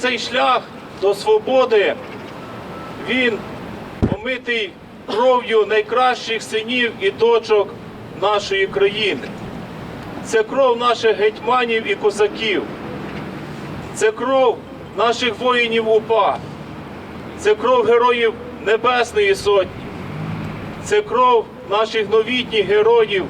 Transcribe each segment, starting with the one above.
Цей шлях до свободи, він омитий кров'ю найкращих синів і дочок нашої країни. Це кров наших гетьманів і козаків. Це кров наших воїнів УПА. Це кров героїв Небесної Сотні. Це кров наших новітніх героїв,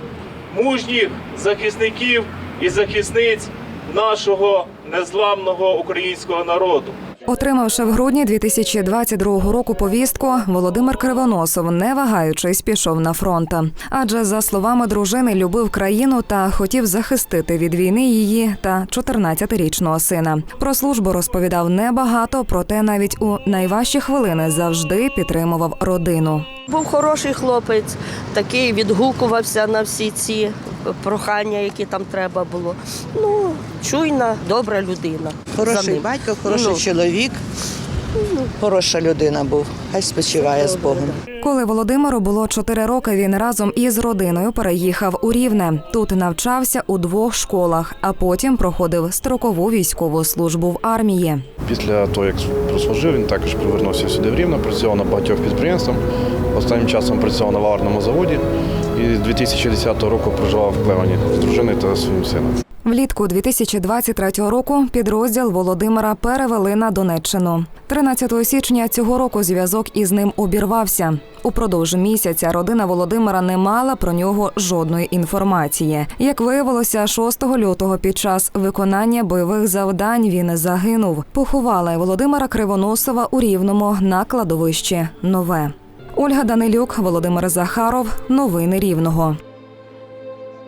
мужніх захисників і захисниць нашого незламного українського народу. Отримавши в грудні 2022 року повістку, Володимир Кривоносов, не вагаючись, пішов на фронт. Адже за словами дружини, любив країну та хотів захистити від війни її та 14-річного сина. Про службу розповідав небагато, проте навіть у найважчі хвилини завжди підтримував родину. Був хороший хлопець, такий відгукувався на всі ці прохання, які там треба було. Ну, чуйна, добра людина. За Хороший ним. батько, хороший Ну. чоловік, хороша людина був. Хай спочиває з Богом. Коли Володимиру було 4 роки, він разом із родиною переїхав у Рівне. Тут навчався у двох школах, а потім проходив строкову військову службу в армії. Після того, як прослужив, він також повернувся сюди в Рівне, працював на багатьох підприємствах. Останнім часом працював на варному заводі і з 2010 року проживав в Клевані з дружиною та своїм сином. Влітку 2023 року підрозділ Володимира перевели на Донеччину. 13 січня цього року зв'язок із ним обірвався. Упродовж місяця родина Володимира не мала про нього жодної інформації. Як виявилося, 6 лютого під час виконання бойових завдань він загинув. Поховали Володимира Кривоносова у Рівному на кладовищі Нове. Ольга Данилюк, Володимир Захаров. Новини Рівного.